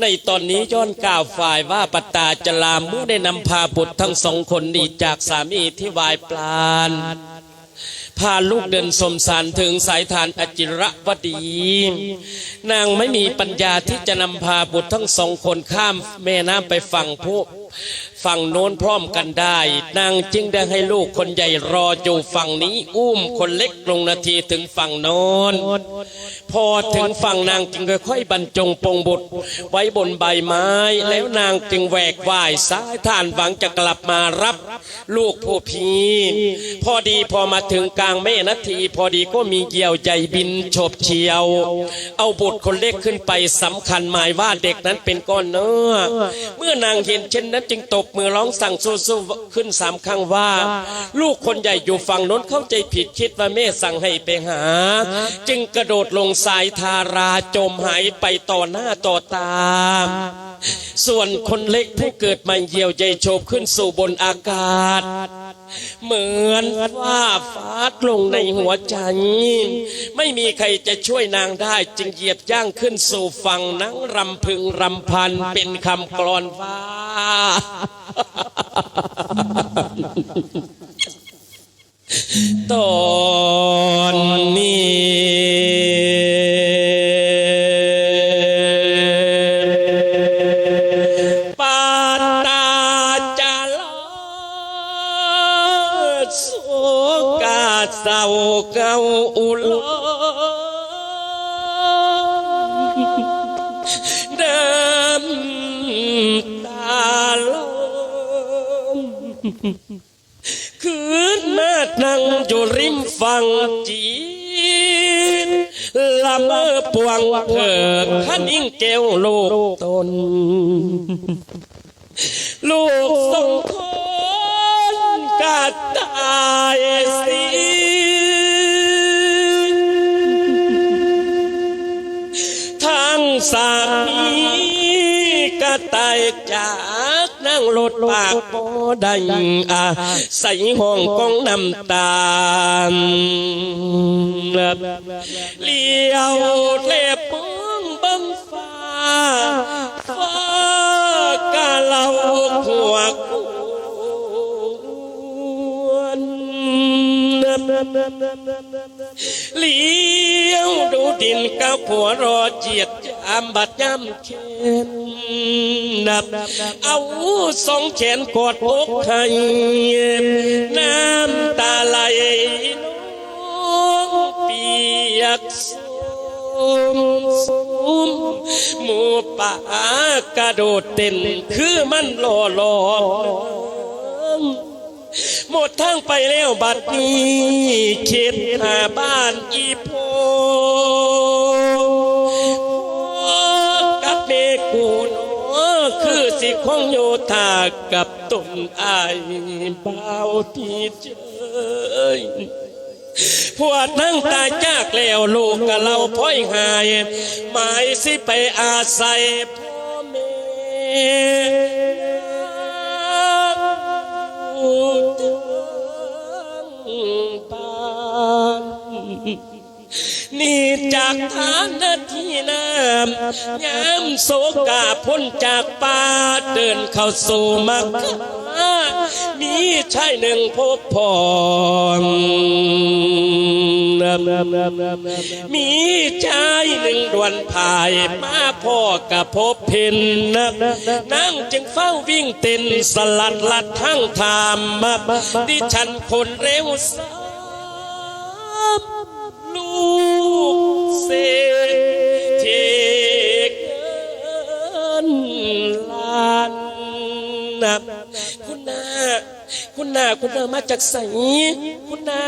ในตอนนี้ย้อนกล่าวฝ่ายว่าปตาจลามเมื่อได้นำพาบุตรทั้งสองคนหนีจากสามีที่วายปลานพาลูกเดินสมสารถึงสายทานอจิระวดี นางไม่มีปัญญาที่จะนำพาบุตรทั้งสองคนข้ามแม่น้ำไปฝั่งพวก ฝั่งโน้นพร้อมกันได้ นางจึงได้ให้ลูกคนใหญ่รออยู่ฝั่งนี้ อุ้มคนเล็กลงนาทีถึงฝั่งโน้นพอถึงฝั่งนางจึงค่อยๆบรรจงปงบุตร ไว้บนใบไม้ แล้วนางจึงแหวกว่ายสายท่านหวังจะกลับมารับ ลูกผู้พีพอดีพอมาถึงกลางแม่นาที พอดีก็มีเหยี่ยวใหญ่บินโฉบเฉียว เอาบุตรคนเล็กขึ้นไปสำคัญหมายว่าเด็กนั้นเป็นก้อนเนื้อเมื่อนางเห็นเช่นนั้นจึงตบมือร้องสั่งสู้ๆขึ้นสามครั้งว่า ลูกคนใหญ่อยู่ฝั่งโน้นเข้าใจผิดคิดว่าแม่สั่งให้ไปหา จึงกระโดดลงสายทาราจมหายไปต่อหน้าต่อตา ส่วนคนเล็กผู้เกิดมาเยี่ยวใจโฉบขึ้นสู่บนอากาศ เหมือนว่าฟ้าลงในหัวใจ ไม่มีใครจะช่วยนางได้จึงเหยียบย่างขึ้นสู่ฝั่งนั่งรำพึงรำพันเป็นคำกลอนว่าต่อ เดิมตาลมคืนมานั่งอยู่ริมฝั่งจีนละเมอปวงเพิกขันยิ่งแก้วลูกตน ลูกสองคน จากนั่งรถปากโบได้อาใส่ห้องกองน้ำตาเลี้ยวเล็บมองบังฟ้าฟ้ากาเหลาหัวกวนเลี้ยวดูดินกับผัวรอเจียดามบัดย่ำเข็นนับ เอาสองแขนกอดอกให้น้ำตาไหลน้องเปียกสุมสุมหมูป่ากระโดดเต้นคือมันหล่อหลอกหมดทางไปแล้วบัดนี้เข็ดหาบ้านอีโพ คืองโยธากับตุนอายเบาวที่เจยพวดนั่งตายจากแล้วลูกกับเราพ้อยหาย หมายสิไปอาศัยพ่อแม่ผู้ทั้งบ้านนี่จากฐาน น้ำยามโศกาพ้นจากป่าเดินเข้าสู่มักมีชายหนึ่งพบพรมีชายหนึ่งดวนภายมาพ่อกับพบเพนนั่งจึงเฝ้าวิ่งเต้นสลัดลัดทั้งทามดิฉันคนเร็วสาลูกเศ นับคุณนาคุณนาคุณนามาจากไสคุณนา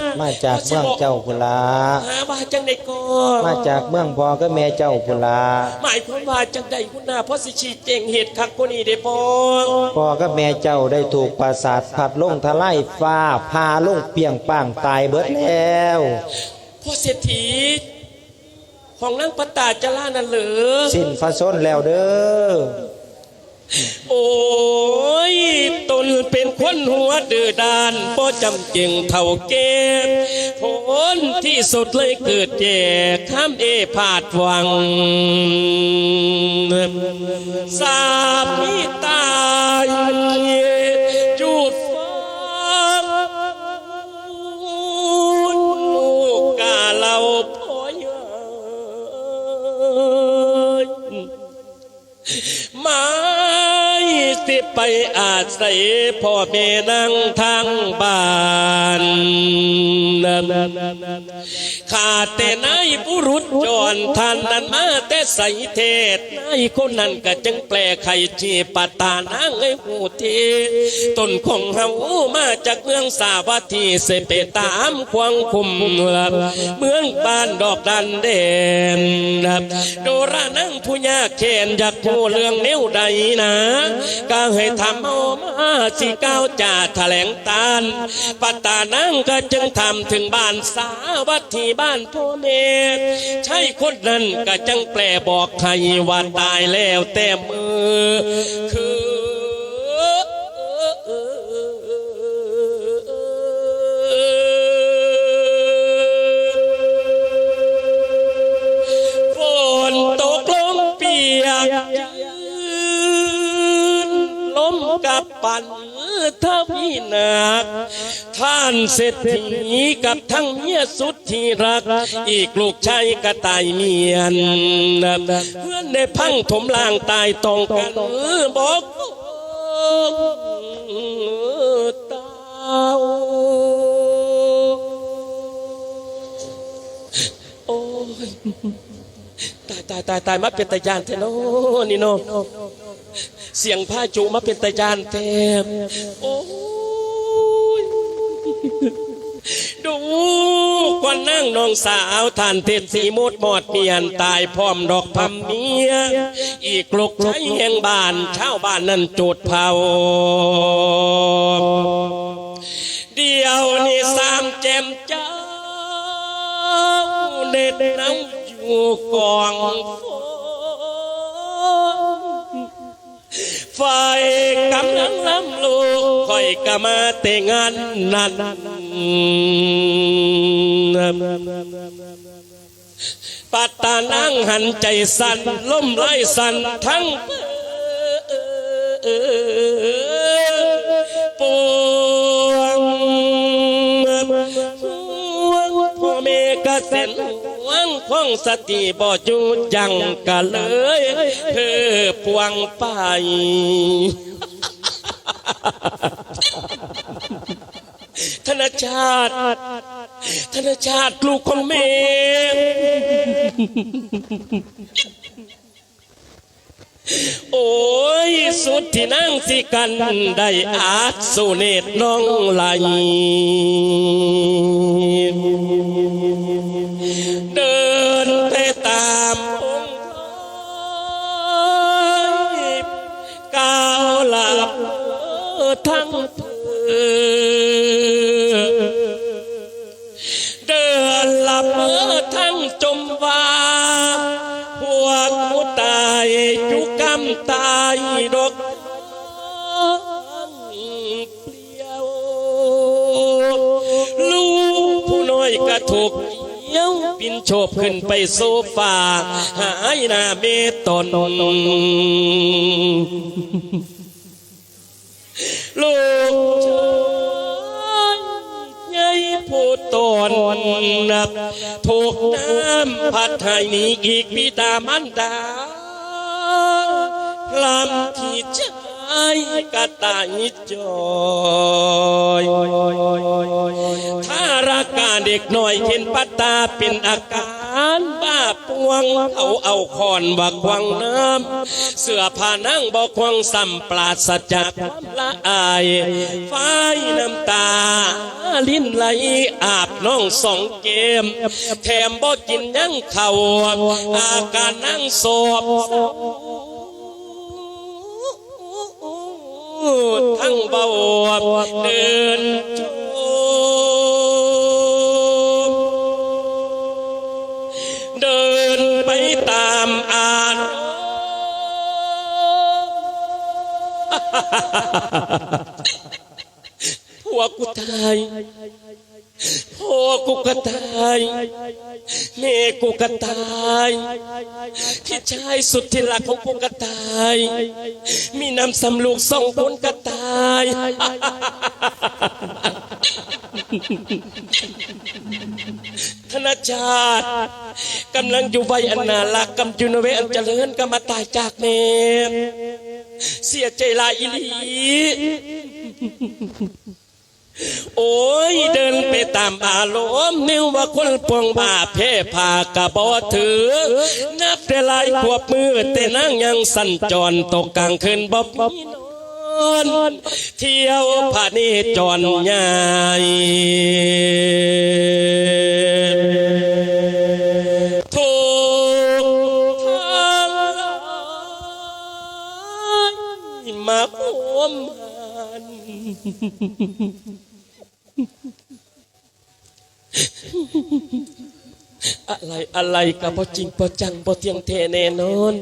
มามาจากเมืองเจ้าพุนลาหาว่าจังใดก่อมาจากเมืองพ่อก็แม่เจ้าพุนลาหมายความว่าจังใดคุณนาเพราะสิชีเจงเหตุคักกว่านี้ได้พอพ่อก็แม่เจ้าได้ถูกปราสาทพัดลงทลายฟ้าพาลงเปียงป้างตายเบิดแล้วพ่อเศรษฐีของนางปตาจารานั่นเหรือสิ้นฟ้าส้นแล้วเด้อ โอ้ยตนเป็นคนหัวดื้อดานบ่จำเก่งเท่าเก็บผลที่สุดเลยเกิดแย่ข้ามเอพาดหวังสามีตาย ยอาศัยพ่อแม่นั่งทางบ้านขาดแต่นายผู้รุษจรท่านนั้นมา สเทศนายคนนั้นก็จึงแปลไข่ชีปตานางให้หูเทต้นของเฮามาจากเมืองสาวัตถีเสไปตามควงคุมเมืองบ้านดอกดันเด่นโดรานั่งผู้ยากเขนอยากผู้เรื่องเนิ้วใดนะก็ให้ทำเอามาสิก้าวจ่าแถลงตานปตานั่งก็จึงทำถึงบ้านสาวัตถีบ้านพ่อแม่ ใช่คนนั้นก็จังแปลบอกใครว่าตายแล้วแต่มือคือฝนตกลงเปียกยืนลมกับปั่น ทวีหนักท่านเศรษฐีกับทั้งเมียสุดที่รัก อีกลูกชายก็ตายเมียนเพื่อนได้พังถมล่างตายตองกันบอกตาโอ้ยตายตายตายตายมาเป็นตายานเทโนนี่โน เสียงผ้าจุมาเป็นตายานเต็มโอ้ยดูกว่านั่งน้องสาวท่านเทศสีมดหมอดเมียนตายพร้อมดอกพัมเมีย อีกลูกใช้แห่งบ้านเช่าบ้านนั้นจุดเผาเดียวนี่สามแจมเจ้าเด็ดน้ำอยู่กอง ฝนไฟกำลังล้ำลูกคอยกะมาแต่งานนั้นปัตตานั่งหันใจสั่นล้มไร้สั่นทั้งป พ่อแม่กะเส้นหวังของสติบ่จูจังกะเลยเธอปวงไปธนชาติธนชาติลูกของแม่ โอ้ยสุดที่นั่งสิกันได้อาจสุเนตน้องไหล ตายดอกเปลี่ยวลูกผู้น้อยกระถูกเยี่ยวบินโฉบขึ้นไปโซฟาหายหน้าเมตนลูกชายใหญ่ผู้ตนนับถูกน้ำพัดให้หนีอีกบิดามันดา ลำที่ใจกระต่ายจอยถ้าราคาเด็กหน่อยเห็นปัตตาเป็นอาการบ้าปวงเขาเอาคอนบักวังน้ำเสื้อผ้านั่งบอกวังสัมปราศจากความละอายไฟน้ำตา ลิ้นไหลอาบน้องสองเกม แถมบ่กินยังเข่าอาการนั่งโศบ ทั้งเบาเดินจมเดินไปตามอารมณ์พวกกูตาย พ่อกูก็ตายแม่กูก็ตายพี่ชายสุดที่รักของกูก็ตาย มีนำสำลูกสองคนก็ตาย ธนชาติกำลังอยู่ใบอันนาลักกำจุนเวอันเจริญก็มาตายจากเมเสียใจลายอีลี โอ้ยเดินไปตามอารมนิ้วว่าคนปวงบาเพ่พากระบอถือ นับแต่ลายขวบมือแต่นั่งยังสั่นจรตกกลางคืนบบมีนอนเที่ยวผ่านนี่จรใหญ่ทุกทางมาพมหัน อะไรกับบ่จริงบ่จังบ่เที่ยงแท้แน่นอน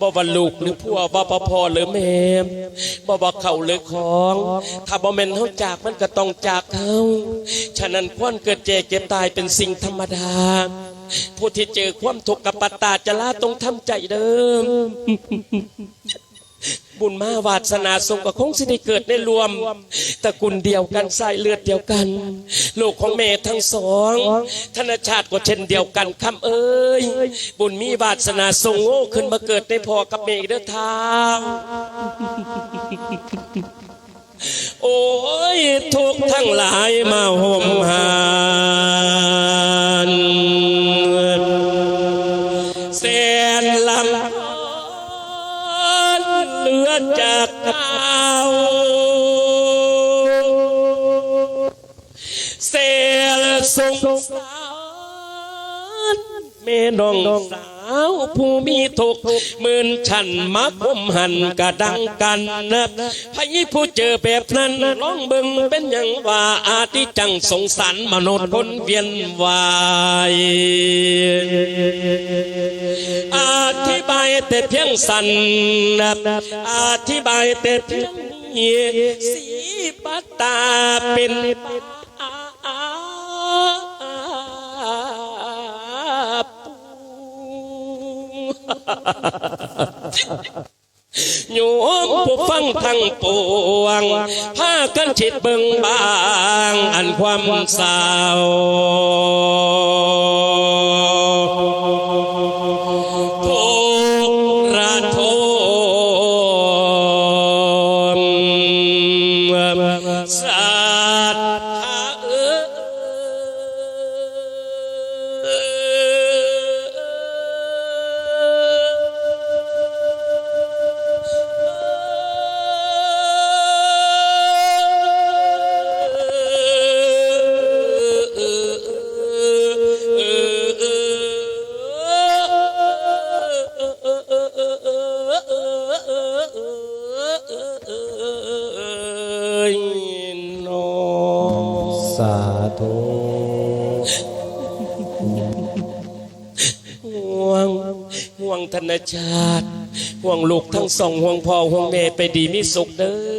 บ่ว่าลูกหรือผัวบ่บ่พ่อหรือแม่บ่ว่าเขาหรือของ ถ้าบ่แม่นเฮาจากมันก็ต้องจากเฮาฉะนั้นควนเกิดเจ็เก็บตายเป็นสิ่งธรรมดาผู้ที่เจอความทุกข์กับปัตตาจะลาต้องทำใจเดิม บุญมาวาสนาทรงก็คงสิได้เกิดในรวมตระกุลเดียวกันสายเลือดเดียวกัน ลูกของแม่ทั้งสองธนชาติก็เช่นเดียวกันคำเอ้ย บุญมีวาสนาทรงโง่ขึ้นมาเกิดในพ่อกับแม่เด้อทางโอ้ยทุกทั้งหลายมาห่มหาน สงสารแม่น้องสาวผู้มีทุกข์หมื่นฉันมักผมหันกระดังกันนะพายผู้เจอแบบนั้นลองเบิ่งเป็นอย่างว่าอาทิจังสงสารมนุษย์คนเวียนวายอธิบายแต่เพียงสันนะอธิบายแต่เพียงนี้สีปัตตาเป็น โยมผู้ฟังทั้งปวงพากันชิดเบิ่งบาง อันความเศร้า นชาติห่วงลูกทั้งสองห่วงพ่อห่วงแม่ไปดีมีสุขเด้อ